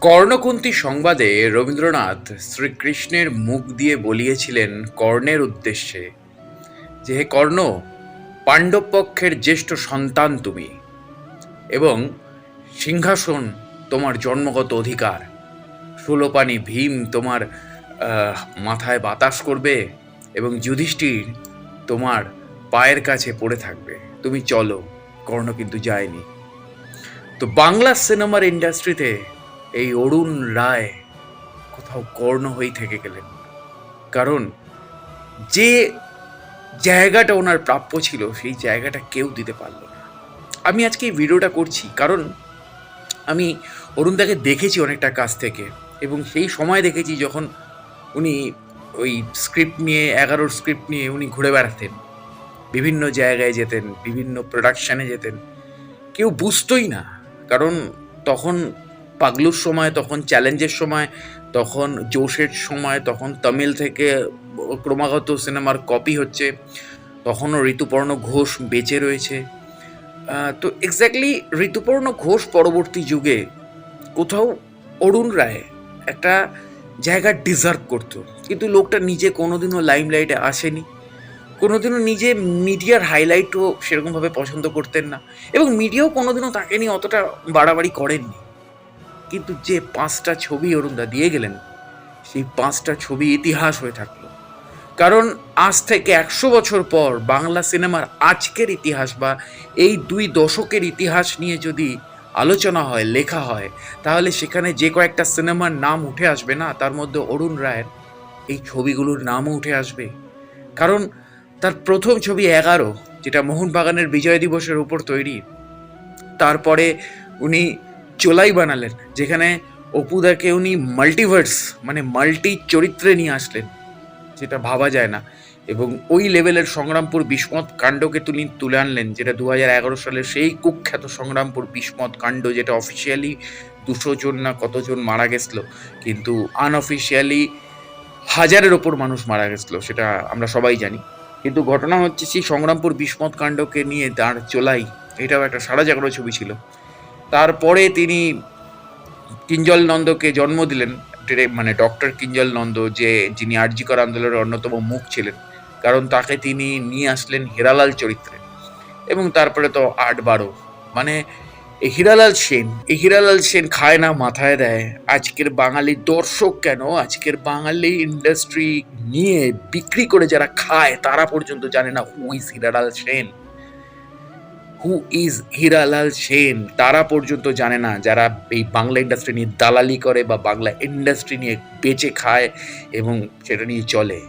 কর্ণকুন্তী সংবাদে রবীন্দ্রনাথ শ্রীকৃষ্ণের মুখ দিয়ে বলিয়েছিলেন কর্ণের উদ্দেশ্যে যে, হে কর্ণ পাণ্ডব পক্ষের জ্যেষ্ঠ সন্তান তুমি এবং সিংহাসন তোমার জন্মগত অধিকার। সুলোপানি ভীম তোমার মাথায় বাতাস করবে এবং যুধিষ্ঠির তোমার পায়ের কাছে পড়ে থাকবে। তুমি চলো, কর্ণ কিন্তু যায়নি। তো বাংলা সিনেমার ইন্ডাস্ট্রিতে এই অরুণ রায় কোথাও কর্ণ হয়ে থেকে গেলেন। কারণ যে জায়গাটা ওনার প্রাপ্য ছিল, সেই জায়গাটা কেউ দিতে পারল না। আমি আজকে এই ভিডিওটা করছি কারণ আমি অরুণদাকে দেখেছি অনেকটা কাছ থেকে এবং সেই সময় দেখেছি যখন উনি ওই স্ক্রিপ্ট নিয়ে, এগারোর স্ক্রিপ্ট নিয়ে উনি ঘুরে বেড়াতেন। বিভিন্ন জায়গায় যেতেন, বিভিন্ন প্রোডাকশানে যেতেন। কেউ বুঝতোই না, কারণ তখন পাগলুর সময়, তখন চ্যালেঞ্জের সময়, তখন জোশের সময়, তখন তামিল থেকে ক্রমাগত সিনেমার কপি হচ্ছে, তখনও ঋতুপর্ণ ঘোষ বেঁচে রয়েছে। তো এক্স্যাক্টলি ঋতুপর্ণ ঘোষ পরবর্তী যুগে কোথাও অরুণ রায় একটা জায়গা ডিজার্ভ করতো। কিন্তু লোকটা নিজে কোনোদিনও লাইমলাইটে আসেনি। কোনোদিনও নিজে মিডিয়ার হাইলাইটও সেরকমভাবে পছন্দ করতেন না। এবং মিডিয়াও কোনোদিনও তাকে নিয়ে অতটা বাড়াবাড়ি করেননি। কিন্তু যে পাঁচটা ছবি অরুণদা দিয়ে গেলেন, সেই পাঁচটা ছবি ইতিহাস হয়ে থাকল। কারণ আজ থেকে একশো বছর পর বাংলা সিনেমার আজকের ইতিহাস বা এই দুই দশকের ইতিহাস নিয়ে যদি আলোচনা হয়, লেখা হয়, তাহলে সেখানে যে কয়েকটা সিনেমার নাম উঠে আসবে না, তার মধ্যে অরুণ রায়ের এই ছবিগুলোর নামও উঠে আসবে। কারণ তার প্রথম ছবি এগারো, যেটা মোহনবাগানের বিজয় দিবসের উপর তৈরি, তারপরে উনি চোলাই বানালেন, যেখানে অপুদাকে উনি মাল্টিভার্স মানে মাল্টি চরিত্রে নিয়ে আসলেন, যেটা ভাবা যায় না। এবং ওই লেভেলের সংগ্রামপুর বিস্মত কাণ্ডকে তুলি, তুলে আনলেন, যেটা দু হাজার এগারো সালের সেই কুখ্যাত সংগ্রামপুর বিস্মত কাণ্ড, যেটা অফিসিয়ালি দুশো জন না কতজন মারা গেছিল, কিন্তু আনঅফিসিয়ালি হাজারের ওপর মানুষ মারা গেছিল, সেটা আমরা সবাই জানি। কিন্তু ঘটনা হচ্ছে, সেই সংগ্রামপুর বিস্মত কাণ্ডকে নিয়ে দাঁড় চোলাই, এটাও একটা সারা জাগরো ছবি ছিল। তারপরে তিনি কিঞ্জল নন্দকে জন্ম দিলেন মানে ডক্টর কিঞ্জল নন্দ, যে যিনি আরজিকর আন্দোলনের অন্যতম মুখ ছিলেন, কারণ তাকে তিনি নিয়ে আসলেন হিরালাল চরিত্রে। এবং তারপরে তো আট বারো। মানে হিরালাল সেন এই হিরালাল সেন খায় না, মাথায় দেয়। আজকের বাঙালি দর্শক কেন? আজকের বাঙালি ইন্ডাস্ট্রি নিয়ে বিক্রি করে যারা খায়, তারা পর্যন্ত জানে না is Hiralal Sen. Who is Hiralal Sen তারা পর্যন্ত জানে না। যারা এই বাংলা ইন্ডাস্ট্রি নিয়ে দালালি করে বা বাংলা ইন্ডাস্ট্রি নিয়ে বেঁচে খায় এবং সেটা নিয়ে চলে।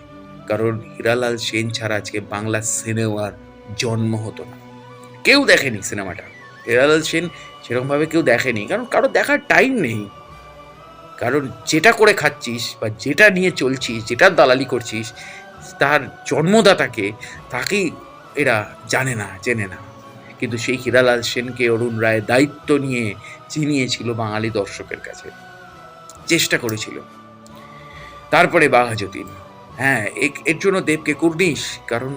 কারণ হিরালাল সেন ছাড়া আজকে বাংলা সিনেমার জন্ম হতো না। কেউ দেখেনি সিনেমাটা। হিরালাল সেন সেরকমভাবে কেউ দেখেনি। কারণ কারও দেখার টাইম নেই। কারণ যেটা করে খাচ্ছিস বা যেটা নিয়ে চলছিস, যেটা দালালি করছিস, তার জন্মদাতাকে তাকেই এরা জানে না জেনে না। কিন্তু সেই হিরালাল সেনকে অরুণ রায় দায়িত্ব নিয়ে চিনিয়েছিল বাঙালি দর্শকের কাছে। চেষ্টা করেছিল। তারপরে বাঘা যতীন হ্যাঁ এর জন্য দেবকে কুর্নিশ, কারণ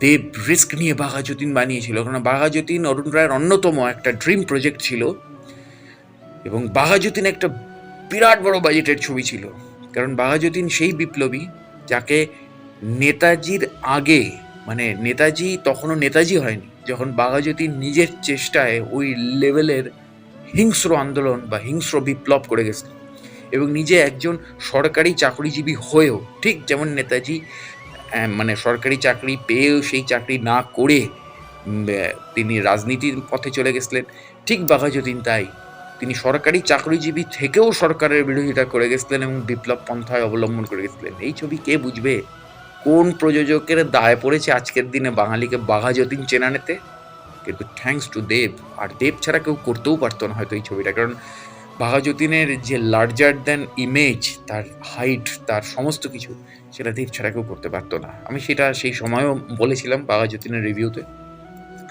দেব রিস্ক নিয়ে বাঘা যতীন বানিয়েছিল। কারণ বাঘা যতীন অরুণ রায়ের অন্যতম একটা ড্রিম প্রজেক্ট ছিল এবং বাঘা যতীন একটা বিরাট বড় বাজেটের ছবি ছিল। কারণ বাঘা যতীন সেই বিপ্লবী যাকে নেতাজির আগে মানে নেতাজি, তখনও নেতাজি হয়নি যখন বাঘাযতীন নিজের চেষ্টায় ওই লেভেলের হিংস্র আন্দোলন বা হিংস্র বিপ্লব করে গেছিল এবং নিজে একজন সরকারি চাকরিজীবী হয়েও, ঠিক যেমন নেতাজি মানে সরকারি চাকরি পেয়েও সেই চাকরি না করে তিনি রাজনীতির পথে চলে গেছিলেন, ঠিক বাঘাযতীন তাই তিনি সরকারি চাকরিজীবী থেকেও সরকারের বিরোধিতা করে গেছিলেন এবং বিপ্লব পন্থায় অবলম্বন করে গেছিলেন। এই ছবি কে বুঝবে? কোন প্রযোজকের দায় পড়েছে আজকের দিনে বাঙালিকে বাঘা যতীন চেনা নিতে? কিন্তু থ্যাঙ্কস টু দেব, আর দেব ছাড়া কেউ করতেও পারতো না হয়তো এই ছবিটা। কারণ বাঘা যতীনের যে লার্জার দ্যান ইমেজ তার হাইট তার সমস্ত কিছু, সেটা দেব ছাড়া কেউ করতে পারতো না। আমি সেটা সেই সময়ও বলেছিলাম বাঘা যতীনের রিভিউতে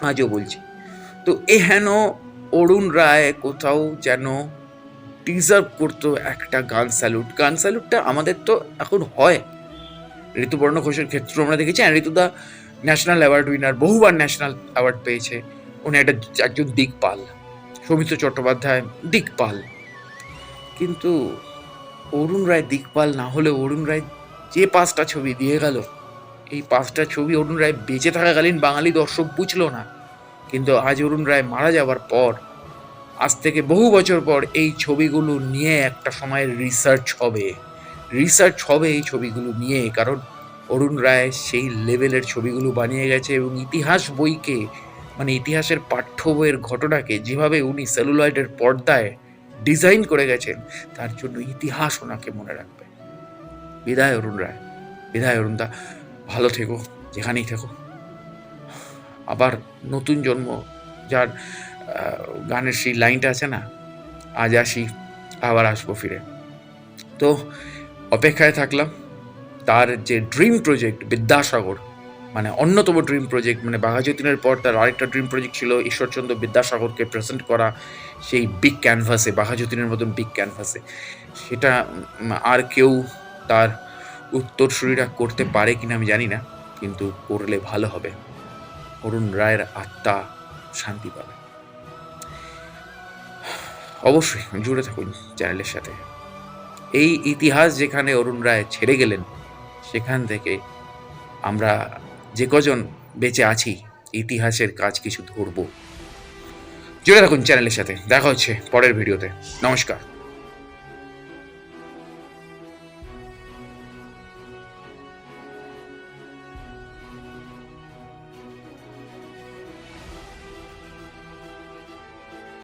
আজও বলছি। তো এ হেন অরুণ রায় কোথাও যেন ডিজার্ভ করতো একটা গান স্যালুট গান স্যালুটটা আমাদের তো এখন হয়। ঋতুপর্ণ ঘোষের ক্ষেত্রে আমরা দেখেছি আর ঋতুদা ন্যাশনাল অ্যাওয়ার্ড উইনার বহুবার ন্যাশনাল অ্যাওয়ার্ড পেয়েছে। উনি একটা একজন দিকপাল, সৌমিত্র চট্টোপাধ্যায় দিকপাল। কিন্তু অরুণ রায় দিকপাল না হলে অরুণ রায় যে পাঁচটা ছবি দিয়ে গেল, এই পাঁচটা ছবি অরুণ রায় বেঁচে থাকাকালীন বাঙালি দর্শক বুঝলো না। কিন্তু আজ অরুণ রায় মারা যাওয়ার পর, আজ থেকে বহু বছর পর এই ছবিগুলো নিয়ে একটা সময় রিসার্চ হবে। রিসার্চ হবে এই ছবিগুলো নিয়ে, কারণ অরুণ রায় সেই লেভেলের ছবিগুলো বানিয়ে গেছে এবং ইতিহাস বইকে মানে ইতিহাসের পাঠ্য বইয়ের ঘটনাকে যেভাবে উনি সেলুলয়েডের পর্দায় ডিজাইন করে গেছেন, তার জন্য ইতিহাস ওনাকে মনে রাখবে। বিদায় অরুণ রায়। বিদায় অরুণ দা, ভালো থেকো, যেখানেই থেকো। আবার নতুন জন্ম, যার গানের সেই লাইনটা আছে না, আজ আসি, আবার আসব ফিরে। তো অপেক্ষায় থাকলাম। তার যে ড্রিম প্রজেক্ট বিদ্যাসাগর মানে অন্যতম ড্রিম প্রজেক্ট মানে বাঘাযতীনের পর তার আরেকটা ড্রিম প্রজেক্ট ছিল ঈশ্বরচন্দ্র বিদ্যাসাগরকে প্রেজেন্ট করা সেই বিগ ক্যানভাসে বাঘাযতীনের মতন বিগ ক্যানভাসে সেটা আর কেউ তার উত্তরসূরিরা করতে পারে কিনা আমি জানি না, কিন্তু করলে ভালো হবে। অরুণ রায়ের আত্মা শান্তি পাবে। অবশ্যই, জুড়ে থাকুন চ্যানেলের সাথে। এই ইতিহাস যেখানে অরুণ রায় ছেড়ে গেলেন, সেখান থেকে আমরা যে কজন বেঁচে আছি, ইতিহাসের কাজ কিছু ধরব। জুড়ে রাখুন চ্যানেলের সাথে। দেখা হচ্ছে পরের ভিডিওতে। নমস্কার।